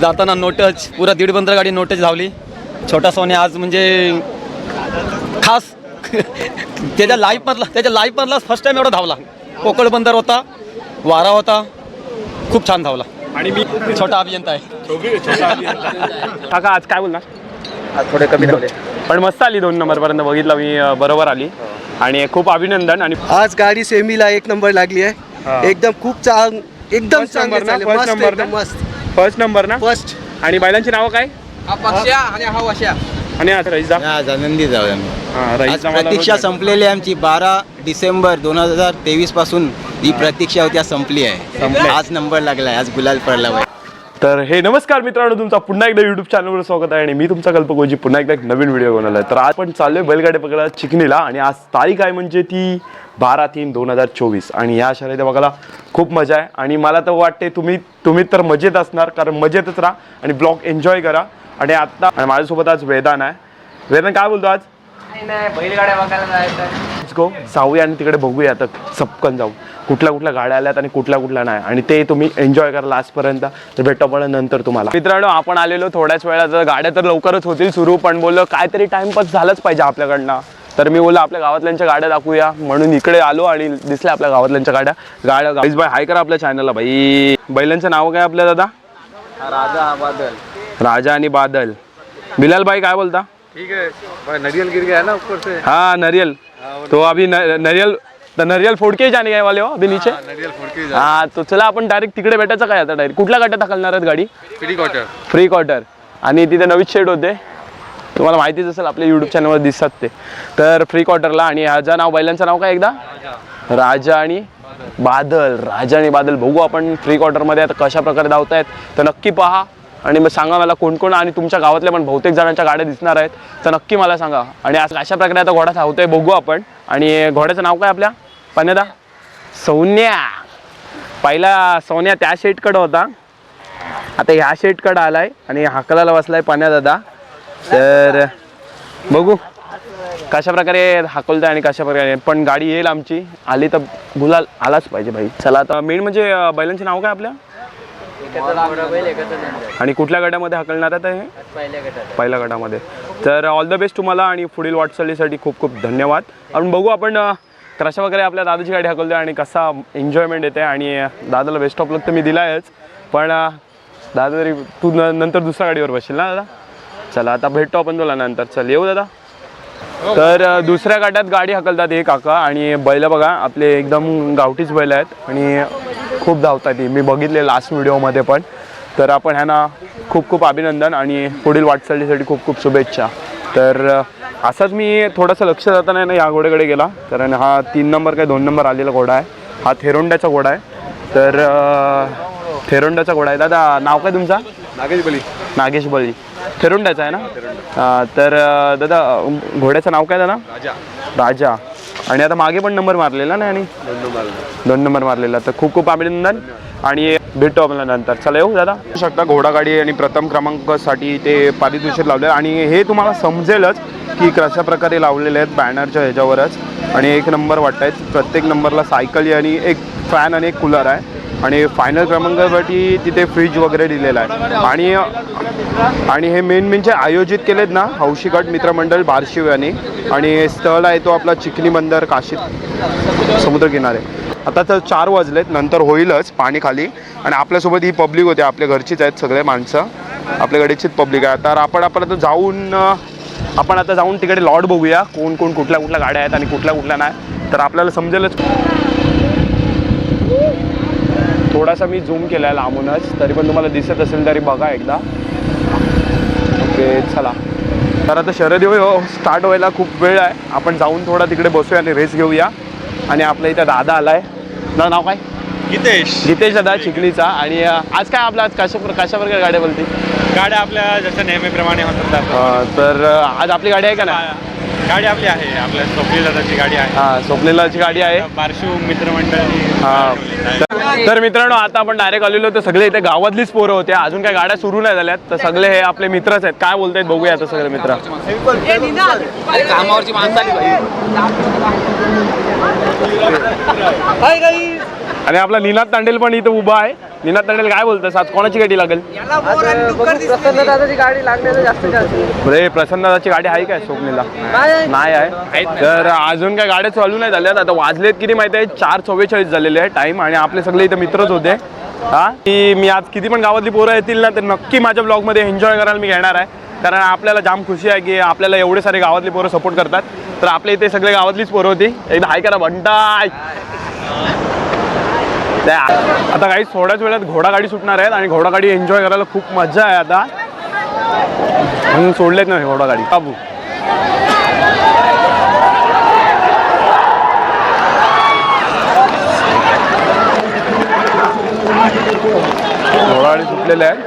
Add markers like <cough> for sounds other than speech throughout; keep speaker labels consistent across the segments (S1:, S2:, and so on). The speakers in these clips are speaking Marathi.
S1: जाताना नोटच पुरा दीड बंदर गाडी नोटच धावली. छोटा सोने आज म्हणजे खास त्याच्या लाईफमधला त्याच्या लाईफमधला फर्स्ट टाइम एवढा धावला. कोकळ बंदर होता वारा होता खूप छान धावला.
S2: आणि मी
S1: छोटा अभियंता आहे.
S2: काका आज काय बोलणार?
S1: आज थोडे कमी धावले
S2: पण मस्त आली दोन नंबर पर्यंत बघितलं मी बरोबर आली. आणि खूप अभिनंदन आणि
S3: आज गाडी सेमीला एक नंबर लागली. आहे. एकदम खूप चांग एकदम चांगली मस्त.
S2: फर्स्ट नंबर ना?
S3: फर्स्ट
S2: आणि बैलांची नावं काय? आणि
S4: आज आनंदी जाऊया
S2: हा
S4: आज प्रतीक्षा संपलेली आहे आमची. बारा डिसेंबर दोन हजार तेवीसपासून ही प्रतीक्षा होती आज संपली आहे. आज नंबर लागलाय आज गुलाल पडला बाई
S2: तर हे नमस्कार मित्रांनो तुमचा पुन्हा एकदा युट्यूब चॅनलवर स्वागत आहे आणि मी तुमचा कल्पकोजी पुन्हा एकदा एक नवीन व्हिडिओ बनवला आहे. तर आज पण चाललोय बैलगाडी पकडा चिकणीला आणि आज तारीख आहे म्हणजे ती बारा तीन दोन हजार चोवीस. आणि या शर्यती बघायला खूप मजा आहे. आणि मला तर वाटते तुम्ही तुम्ही तर मजेत असणार कारण मजेतच राहा आणि ब्लॉग एन्जॉय करा. आणि आत्ता आणि माझ्यासोबत आज वेदान आहे. वेदान काय बोलतो आज? Let's go. जाऊया आणि तिकडे बघूया. आता सपकन जाऊ. कुठल्या कुठल्या गाड्या आल्यात आणि कुठल्या कुठल्या नाही. आणि ते तुम्ही एन्जॉय करा लास्टपर्यंत. तर भेटू आपण नंतर तुम्हाला. मित्रांनो आपण आलेलो थोड्याच वेळात. गाड्या तर लवकरच होतील सुरू पण बोललो काहीतरी टाइमपास झालंच पाहिजे आपल्याकडनं. तर मी बोललो आपल्या गावातल्यांच्या गाड्या दाखवूया. म्हणून इकडे आलो आणि दिसल्या आपल्या गावातल्यांच्या गाड्या. गाड्या गाईज बाय हाय करा आपल्या चॅनलला बाई बैलांचं नाव काय आपल्या दादा?
S4: राजा बादल.
S2: राजा आणि बादल. बिलाल भाई काय बोलता?
S3: ठीक है नरियल गिर गया ना ऊपर से
S2: हाँ नरियल. तो अभी न- नरियल तर नरियल फोडके ही जाने गए वाले हो? अभी नीचे?
S3: नरियल फोड़ के
S2: हा तो चला आपण डायरेक्ट तिकडे भेटायचं काय आता डायरेक्ट कुठल्या गटात दाखलणार आहेत गाडी?
S3: फ्री क्वार्टर
S2: फ्री क्वार्टर आणि तिथे नवीन शेड होते. तुम्हाला माहितीच असेल आपल्या यूट्यूब चॅनलवर दिसतात ते. तर फ्री क्वार्टरला आणि ह्याचं नाव बैलांचं नाव काय एकदा? राजा. आणि बादल. राजा आणि बादल. बघू आपण फ्री क्वार्टरमध्ये आता कशा प्रकारे धावतायत. तर नक्की पहा. आणि मग सांगा मला कोण कोण आणि तुमच्या गावातल्या पण बहुतेक जणांच्या गाड्या दिसणार आहेत. तर नक्की मला सांगा. आणि आज अशा प्रकारे आता घोडा धावतोय बघू आपण. आणि घोड्याचं नाव काय आपल्या? पन्यादा सौन्या. पहिला सोन्या त्या शेटकडं होता. आता ह्या शेटकडं आलाय आणि हाकलाला बसलाय पाण्या दादा तर बघू कशा प्रकारे हाकलतोय आणि कशा प्रकारे पण गाडी येईल आमची. आली तर गुलाल आलाच पाहिजे भाई. चला आता मेन म्हणजे बैलांचे नाव काय आपल्या? आणि कुठल्या गटामध्ये हाकलणार आहे हे? पहिल्या गटामध्ये. तर ऑल द बेस्ट तुम्हाला आणि पुढील वाटचालीसाठी खूप खूप धन्यवाद. आपण बघू आपण तर अशा वगैरे आपल्या दादाची गाडी हाकलतोय आणि कसा एन्जॉयमेंट येते आणि दादाला बेस्ट ऑफ लक तर मी दिला आहेच पण दादा तरी तू न नंतर दुसऱ्या गाडीवर बसशील ना दादा? चला आता भेटतो आपण तुला नंतर. चल येऊ दादा. तर दुसऱ्या गाड्यात गाडी हकलतात हे काका आणि बैल बघा आपले एकदम गावठीच बैल आहेत आणि खूप धावतात ही. मी बघितले लास्ट व्हिडिओमध्ये पण. तर आपण ह्यांना खूप खूप अभिनंदन आणि पुढील वाटचालीसाठी खूप खूप शुभेच्छा. तर असंच मी थोडंसं लक्ष जाताना ना या घोड्याकडे गेला. कारण हा तीन नंबर काय दोन नंबर आलेला घोडा आहे. हा थेरोंड्याचा घोडा आहे. तर थेरोंड्याचा घोडा आहे. दादा नाव काय तुमचा?
S3: नागेश बली.
S2: नागेश बळी थेरुंड्याचा आहे ना? तर दादा घोड्याचं नाव काय दादा?
S3: राजा.
S2: राजा. आणि आता मागे पण नंबर मारलेला ना आणि दोन नंबर मारलेला. तर खूप खूप अभिनंदन. आणि भेटतो आपल्याला नंतर. चला येऊ दादा. शकता घोडागाडी आणि प्रथम क्रमांकासाठी ते पारितोषिक लावले आणि हे तुम्हाला समजेलच की कशा प्रकारे लावलेले आहेत बॅनरच्या ह्याच्यावरच. आणि एक नंबर वाटतायत प्रत्येक नंबरला सायकल आणि एक फॅन आणि एक कूलर आहे. आणि फायनल क्रमांकासाठी तिथे फ्रीज वगैरे दिलेला आहे. आणि आणि हे मेन म्हणजे आयोजित केलेत ना हौशी गट मित्रमंडळ बारशिव यांनी आणि स्थळ आहे तो आपला चिखली बंदर काशी समुद्रकिनारे. आता तर चार वाजलेत नंतर होईलच पाणी खाली. आणि आपल्यासोबत ही पब्लिक होते आपल्या घरचीच आहेत सगळे माणसं. आपल्या पब्लिक आहे. तर आपण आपण आता जाऊन आपण आता जाऊन तिकडे लॉट बघूया कोण कोण कुठल्या कुठल्या गाड्या आहेत आणि कुठल्या कुठल्या नाही. तर आपल्याला समजेलच. थोडासा मी झूम केला आहे लांबूनच तरी पण तुम्हाला दिसत असेल तरी बघा एकदा. ओके चला. तर आता शरद हो, हो स्टार्ट व्हायला खूप वेळ आहे. आपण जाऊन थोडा तिकडे बसूया आणि रेस घेऊया. आणि आपल्या इथं दादा आलाय. ना नाव काय?
S5: गीतेश
S2: जितेश दादा चिखलीचा. आणि आज काय आपला आज कशा कशा प्रकारे गाड्या बोलते?
S5: गाड्या आपल्या जसं नेहमीप्रमाणे होतात
S2: तर आज आपली गाडी आहे का नाही?
S5: गाडी आपली आहे. आपल्या दादाची गाडी आहे.
S2: हां स्वप्नीलाची गाडी आहे.
S5: बारशिव मित्रमंडळ
S2: हा. तर- तर मित्रांनो आता आपण डायरेक्ट आलेलो तर सगळे इथे गावातलीच पोरं होते. अजून काय गाड्या सुरू नाही झाल्यात. तर सगळे हे आपले मित्रच आहेत. काय बोलतायत बघूया आता सगळे मित्र. आणि आपला निनाद तांडेल पण इथं उभा आहे. निनाद तांडेल काय बोलतोस आज कोणाची गाडी लागेल?
S3: गाडी लागण्याचं जास्त
S2: अरे प्रसन्नदाची गाडी आहे काय स्वप्नीला? नाही आहे. तर अजून काय गाड्या चालू नाही झाल्यात आता वाजलेत किती माहिती आहे? चार चव्वेचाळीस झालेले आहे टाइम आणि आपले सगळे इथं मित्रच होते. हा? की मी आज किती पण गावातली पोरं येतील ना तर नक्की माझ्या ब्लॉगमध्ये एन्जॉय करायला मी घेणार आहे. कारण आपल्याला जाम खुशी आहे की आपल्याला एवढे सारे गावातली पोरं सपोर्ट करतात. तर आपल्या इथे सगळे गावातलीच पोरं होती. एकदा हाय करा भंटाय त्या- आता काही थोड्याच वेळात घोडागाडी सुटणार आहेत आणि घोडागाडी एन्जॉय करायला खूप मजा आहे आता. म्हणून सोडलेत नाही घोडागाडी बाबू. घोडागाडी सुटलेल्या आहेत.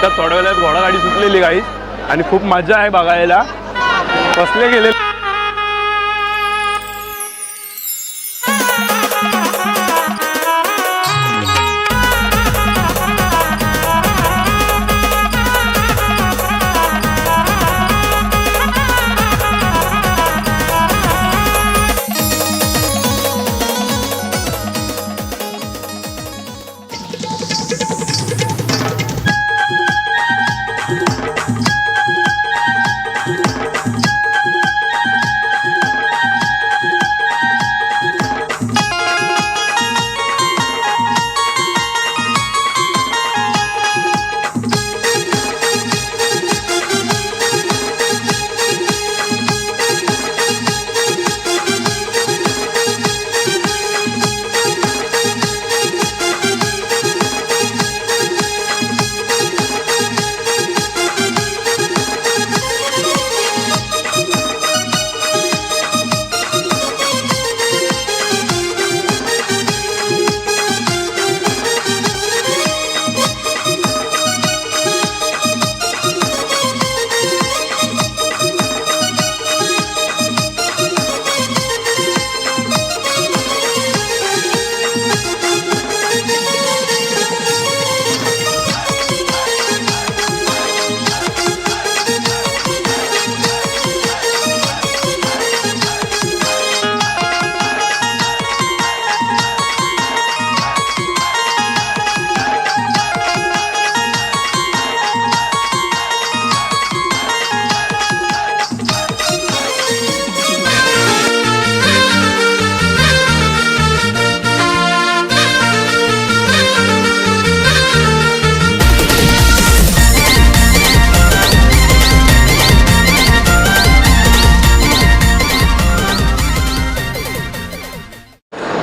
S2: आत्ता थोड्या वेळात घोडागाडी सुटलेली काही आणि खूप मजा आहे बघायला. कसले गेले?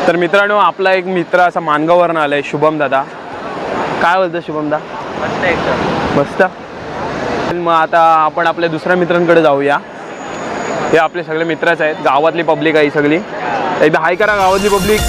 S2: तर मित्रांनो आपला एक मित्र असा मानगाववरून आलाय शुभम दादा. काय बोलतो शुभम दा? मस्त मग आता आपण आपल्या दुसऱ्या मित्रांकडे जाऊया. हे आपले सगळे मित्रच आहेत. गावातली पब्लिक आहे सगळी. एकदा हाय करा गावातली पब्लिक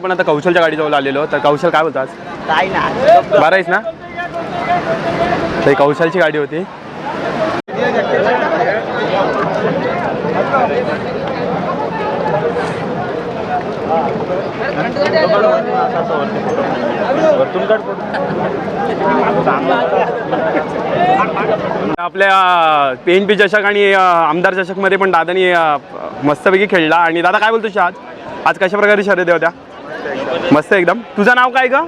S2: आपण आता कौशलच्या गाडीजवळ आलेलो तर कौशल काय बोलतात?
S4: काय ना.
S2: बरं आहेस ना? तर कौशलची गाडी होती. आपल्या पी एन पी चषक आणि आमदार चषकमध्ये पण दादानी मस्तपैकी खेळला. आणि दादा काय बोलतो आज? आज कशा प्रकारे शर्यती होत्या? मस्त एकदम. तुझं नाव काय का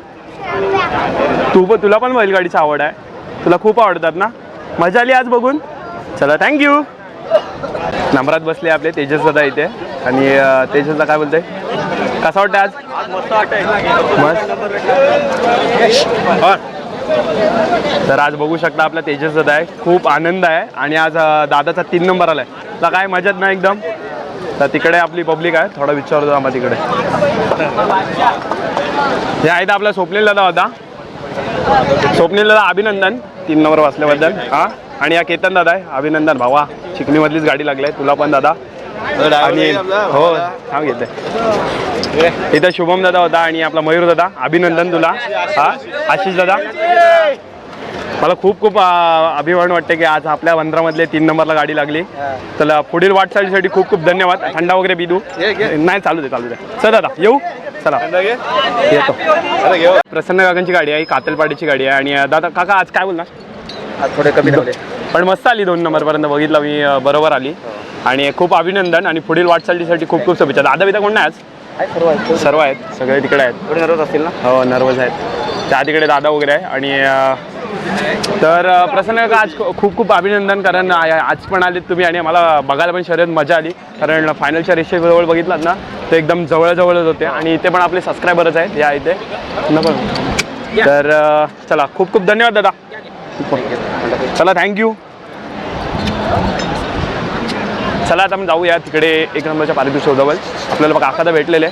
S2: तू पण तुला पण बैलगाडीची आवड आहे. तुला खूप आवडतात ना? मजा आली आज बघून? चला थँक्यू नंबरात बसले आपले तेजस दादा इथे. आणि तेजस दादा काय बोलते कसं वाटतं आज? मस्त. तर आज बघू शकता आपला तेजस दादा आहे. खूप आनंद आहे. आणि आज दादाचा तीन नंबर आलाय. तर काय मजात ना एकदम? तर तिकडे आपली पब्लिक आहे थोडा विचारतो आम्हाला तिकडे. हे आहेत आपला स्वप्नील दादा होता स्वप्नील दादा अभिनंदन तीन नंबर वाचल्याबद्दल. हा? आणि या केतन दादा आहे अभिनंदन. भावा चिकणीमधलीच गाडी लागली आहे तुला पण दादा. आणि हो सांग घेते. इथं शुभम दादा होता आणि आपला मयूर दादा. अभिनंदन तुला. हा? आशिष दादा. मला खूप खूप अभिमान वाटते की आज आपल्या वंद्रामधले तीन नंबरला गाडी लागली. चला पुढील वाटचालीसाठी खूप खूप धन्यवाद. थंडा वगैरे पिदू. नाही चालू दे चालू दे. चल दादा येऊ? चला. येतो. प्रसन्न काकांची गाडी आहे कातलपाडीची गाडी आहे. आणि दादा काका आज काय बोलणार?
S3: थोडे कमी
S2: पण मस्त आली दोन नंबरपर्यंत बघितलं मी बरोबर आली. आणि खूप अभिनंदन आणि पुढील वाटचालीसाठी खूप खूप शुभेच्छा. दादा बिदा कोण नाही आज? सर्व आहेत. सगळे तिकडे आहेत.
S3: थोडे नर्वस असतील ना?
S2: हो नर्वस आहेत. त्या तिकडे दादा वगैरे आहे. आणि तर प्रसन्न काका आज खूप खूप अभिनंदन कारण आज पण आलेत तुम्ही आणि मला बघायला पण शर्यत मजा आली. कारण फायनलच्या रेषेजवळ बघितलात ना ते एकदम जवळजवळच होते आणि इथे पण आपले सबस्क्रायबरच आहेत या इथे. न पण तर चला खूप खूप धन्यवाद दादा. चला थँक्यू. चला आता आपण जाऊया तिकडे एक नंबरच्या पारितोषिकाजवळ. आपल्याला बघा काका तर भेटलेले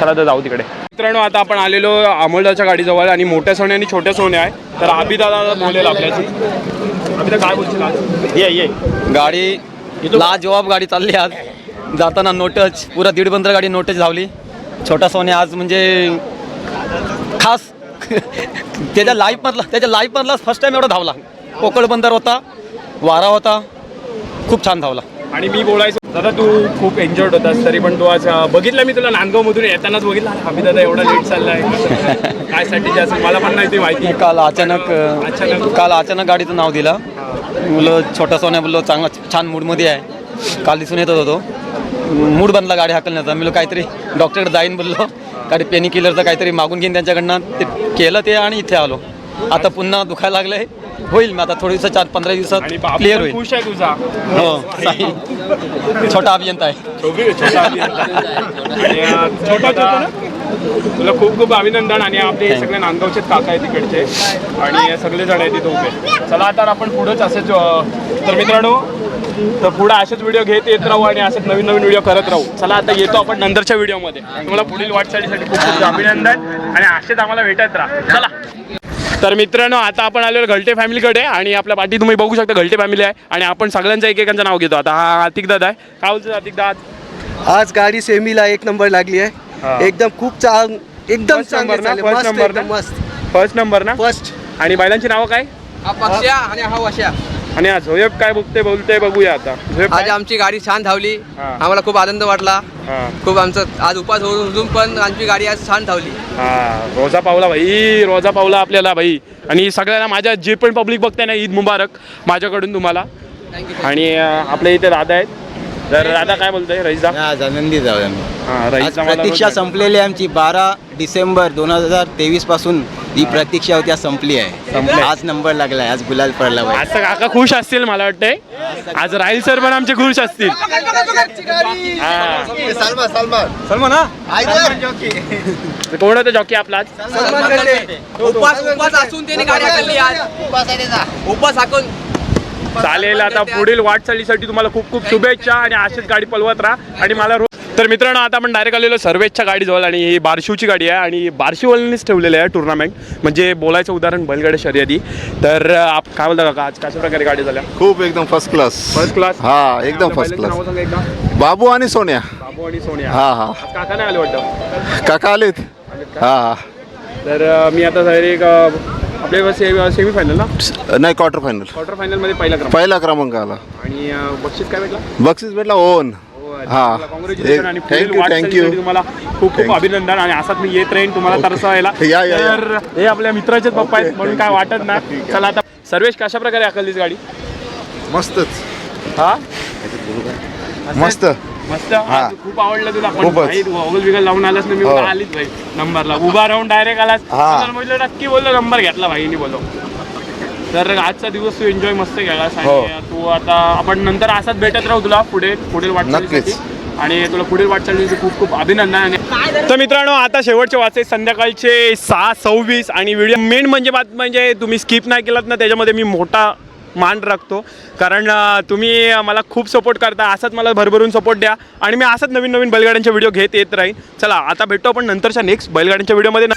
S2: चला तर जाऊ तिकडे. मित्रांनो आता आपण आलेलो अमोलदाच्या गाडीजवळ आणि मोठ्या सोने आणि छोट्या सोने आहे तर अभिदादा बोलेल आपल्याशी. अभिदा काय बोलशील आज? ये ये.
S1: गाडी लाजवाब गाडी चालली आज. जाताना नोटच पुरा दीड बंदर गाडी नोटच धावली. छोटा सोने आज म्हणजे खास. त्याच्या लाईफमधला त्याच्या लाईफमधला फर्स्ट टाइम एवढा धावला. कोकळ बंदर होता वारा होता खूप छान धावला.
S2: आणि मी बोलायचो दादा तू खूप एन्जॉयड होतास तरी पण तू आज बघितलं मी तुला नांदगावमधून येतानाच बघितलं अभिदादा एवढा लेट चाललाय. कसं? <laughs> काय साठी असेल? मला पण नाही ते माहिती.
S1: काल अचानक
S2: अचानक?
S1: काल अचानक गाडीचं नाव दिलं. मुलं छोटा सोन्या बोललो चांगला छान मूडमध्ये आहे. काल दिसून येतच होतो मूड बनला गाडी हाकलण्याचा. मी काहीतरी डॉक्टरकडे जाईन बोललो. गाडी पेनी किलरचं काहीतरी मागून घेईन त्यांच्याकडनं. ते केलं ते आणि इथे आलो. आता पुन्हा दुखायला लागलंय. होईल मग आता थोडी दिवसात चार पंधरा दिवसात
S2: आणि
S1: क्लिअर
S2: पण
S1: होईल.
S2: खुश आहे तुझा.
S1: हो साई. छोटा अभियंता आहे.
S2: छोटी- छोटा अभियंता. आणि, अं, छोटा छोटा ना? तुला खूप खूप अभिनंदन आणि आपले हे सगळे नांदगावचे काका आहेत तिकडचे. आणि सगळे जण आहेत तिथे उभे. चला आता आपण पुढंच असेच अं, तर मित्रांनो तर पुढे असेच व्हिडिओ घेत येत राहू आणि असेच नवीन नवीन व्हिडिओ करत राहू. चला आता येतो आपण नंतरच्या व्हिडिओमध्ये तुम्हाला पुढील वाटचालीसाठी खूप खूप अभिनंदन आणि असेच आम्हाला भेटत राहा. चला. तर मित्रांनो आता आपण आलेलो घलटे फॅमिलीकडे आणि आपल्या पाठी तुम्ही बघू शकता घलटे फॅमिली आहे आणि आपण सगळ्यांचं एकेकांचं नाव घेतो. आता हा आतिक दादा आहे. काय बोलतो आतिक दादा?
S3: आज गाडी सेमीला एक नंबर लागली. आहे. एकदम खूप चांग एकदम
S2: ना? फर्स्ट नंबर ना?
S3: फर्स्ट
S2: आणि बैलांची नावं काय?
S6: आणि हा वशा
S2: आणि आज झोयब काय बघते बोलते बघूया आता. झोयब
S6: आज
S2: काय?
S6: आमची गाडी छान धावली.
S2: हा.
S6: आम्हाला खूप आनंद वाटला.
S2: हा,
S6: खूप आमचं आज उपास होऊन होऊन पण आमची गाडी आज छान धावली.
S2: हा, रोजा पावला भाई रोजा पावला आपल्याला भाई. आणि सगळ्यांना माझ्या जे पण पब्लिक बघते ना ईद मुबारक माझ्याकडून तुम्हाला. आणि अं, आपल्या इथे दादा आहेत. तर दादा काय बोलतोय? रईसदा
S4: आज आनंदी जाऊ आम्ही
S2: हा
S4: आज
S2: रईसदा मला
S4: प्रतीक्षा संपलेली आहे आमची. बारा डिसेंबर दोन हजार तेवीसपासून ही प्रतीक्षा होती आज संपली
S2: संपली.
S4: आहे. आज नंबर लागलाय आज गुलाल पडला.
S2: आज तर काका खुश असतील मला वाटतंय. आज राहील सर पण आमचे खुश असतील. हा. कोण होतं जॉकी आपला आज?
S6: उपास उपास असून त्याने गाडी हाकलली आज. उपास हाकून.
S2: चालेल आता पुढील वाटचालीसाठी तुम्हाला खूप खूप शुभेच्छा आणि अशीच गाडी पलवत राहा. आणि मला रोज तर मित्रांनो आता आपण डायरेक्ट आलेलो सर्वेच्या गाडीजवळ आणि ही बारशिवची गाडी आहे आणि बारशिवलनीच ठेवलेली आहे टुर्नामेंट म्हणजे बोलायचं उदाहरण बैलगाड्या शर्यती. तर आप काय बोलता काका आज कशा प्रकारे गाडी झाल्या?
S7: खूप एकदम फर्स्ट क्लास
S2: फर्स्ट क्लास
S7: हा एकदम फर्स्ट क्लास बाबू आणि सोन्या.
S2: बाबू आणि सोनिया.
S7: हा हा.
S2: काका नाही आले वाटतं.
S7: काका आलेत. हा
S2: तर मी आता डायरेक्ट आपल्या सेमी फायनल ना?
S7: नाही क्वार्टर फायनल
S2: क्वार्टर फायनलमध्ये पहिला क्रमांक.
S7: पहिला क्रमांक आला.
S2: आणि अ, बक्षीस काय भेटला?
S7: बक्षीस भेटला ओन हा
S2: कॉंग्रॅच्युलेशन आणि पुढील
S7: थँक्यू
S2: वाटचालीसाठी
S7: थँक्यू
S2: तुम्हाला खूप खूप अभिनंदन आणि असाच मी येत राहीन तुम्हाला तरसायला. <laughs>
S7: या, या, या.
S2: तर हे आपल्या मित्राचेच पप्पा आहेत म्हणून काय वाटत ना. चला आता सर्वेश कशा प्रकारे आखलीस गाडी?
S7: मस्तच.
S2: हा?
S7: मस्त.
S2: मस्त खूप आवडलं तुला पण
S7: खूपच.
S2: भाई, तू ऑगल बिगल लावून आलास ना मी
S7: हो.
S2: आलीच भाई नंबरला उभा राहून डायरेक्ट आलास
S7: हा.
S2: तुला म्हटलं नक्की बोललो नंबर घेतला भाईनी बोलो तर आजचा दिवस तू एन्जॉय मस्त केलास
S7: हो.
S2: आणि तू आता आपण नंतर असाच भेटत राहू तुला पुढे पुढील वाटचालीसाठी. आणि तुला पुढील वाटचालीसाठी खूप खूप अभिनंदन आणि तर मित्रांनो आता शेवटचे वाचे संध्याकाळचे सहा सव्वीस आणि व्हिडिओ मेन म्हणजे बात म्हणजे तुम्ही स्किप नाही केलात ना त्याच्यामध्ये मी मोठा मान राखतो. कारण तुम्ही मला खूप सपोर्ट करता. असाच मला भरभरून सपोर्ट द्या. आणि मी असाच नवीन नवीन बैलगाड्यांचे व्हिडिओ घेत येत राहीन. चला आता भेटतो आपण नंतरच्या नेक्स्ट बैलगाड्यांच्या व्हिडिओमध्ये